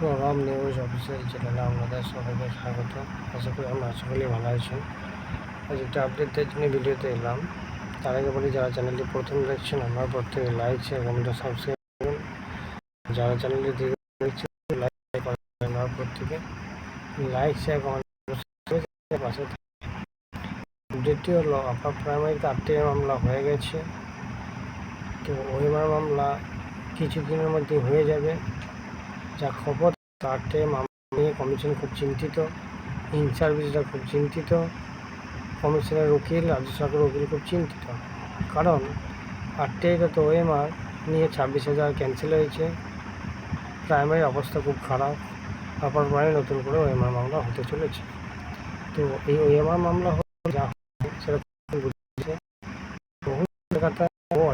প্রভাব news official চ্যানেলে আপনাদের সবাইকে স্বাগত। আশা করি আমরা সকলেই ভালো আছেন আজ একটা আপডেটের জন্য ভিডিওতে এলাম। তার আগে বলি, যারা চ্যানেলটি প্রথম দেখছেন, আমার প্রত্যেকে লাইক শেয়ার কমেন্ট সাবস্ক্রাইব করুন। যারা চ্যানেলটি দেখছেন লাইক আমার প্রত্যেকে। লাইক শেয়ার কমেন্ট পাশে আপডেটটি হলো আপার প্রাইমারিতে আটটি মামলা হয়ে গেছে। তো ওইবার মামলা কিছুদিনের মধ্যে হয়ে যাবে। যা খবর তাতে মামলা নিয়ে কমিশন খুব চিন্তিত ইন সার্ভিসরা খুব চিন্তিত কমিশনের উকিল, রাজ্য সরকারের উকিল খুব চিন্তিত। কারণ আটটিটা তো ওএমআর নিয়ে ছাব্বিশ হাজার ক্যান্সেল হয়েছে। প্রাইমারি অবস্থা খুব খারাপ আপার প্রাইমারি নতুন করে ওএমআর মামলা হতে চলেছে। তো এই ওএমআর মামলা যা হয় সেটা বুঝছে বহু কলকাতায় বহু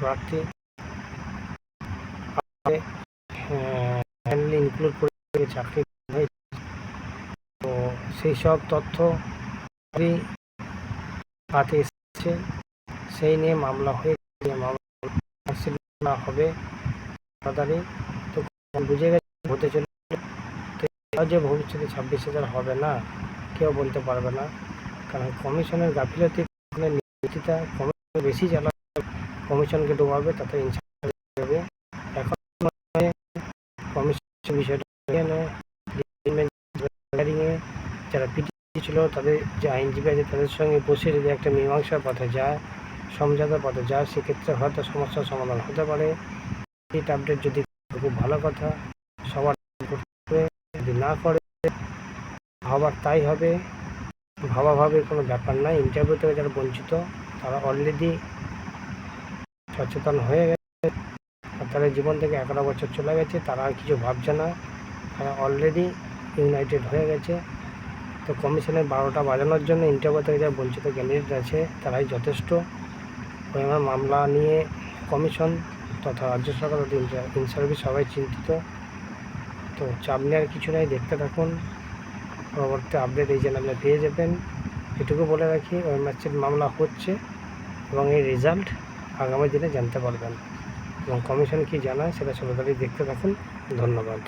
প্রার্থী ফ্যামিলি ইনক্লুড করে চাকরি তো সেই সব তথ্য হাতে এসেছে সেই নিয়ে মামলা হয়ে মামলা হবে তাড়াতাড়ি। তো বুঝে গেছে, হতে চলে যে ভবিষ্যতে ছাব্বিশ হাজার হবে না, কেউ বলতে পারবে না। কারণ কমিশনের গাফিলতি নীতিটা কমিশন বেশি চালাবে, কমিশনকে ডোবাবে, তাতে যারা পিটি ছিল, তাদের যে আইনজীবী আছে, তাদের সঙ্গে বসে যদি একটা মীমাংসার পথে যায়, সমঝোতার পথে যায়, সেক্ষেত্রে হয়তো সমস্যার সমাধান হতে পারে। এই আপডেট যদি খুব ভালো কথা, সবার যদি না করে ভাবার তাই হবে। ভাবাভাবে কোনো ব্যাপার নাই। ইন্টারভিউ থেকে যারা বঞ্চিত, তারা অলরেডি সচেতন হয়ে গেছে। তাদের জীবন থেকে এগারো বছর চলে গেছে, তারা আর কিছু ভাবছে না। তারা অলরেডি ইউনাইটেড হয়ে গেছে। তো কমিশনের বারোটা বাজানোর জন্য ইন্টারভিউ থেকে যারা বঞ্চিত ক্যান্ডিডেট আছে, তারাই যথেষ্ট। আমার মামলা নিয়ে কমিশন তথা রাজ্য সরকার ইন সার্ভিস সবাই চিন্তিত। তো চাপ নেওয়ার কিছু নাই, দেখতে থাকুন। পরবর্তী আপডেট এই চ্যানেলে পেয়ে যাবেন। এটুকু বলে রাখি, ওই ম্যাচের মামলা হচ্ছে এবং এই রেজাল্ট আগামী দিনে জানতে পারবেন। এবং কমিশন কি জানায় সেটা সরকারি দেখতে থাকুন। ধন্যবাদ।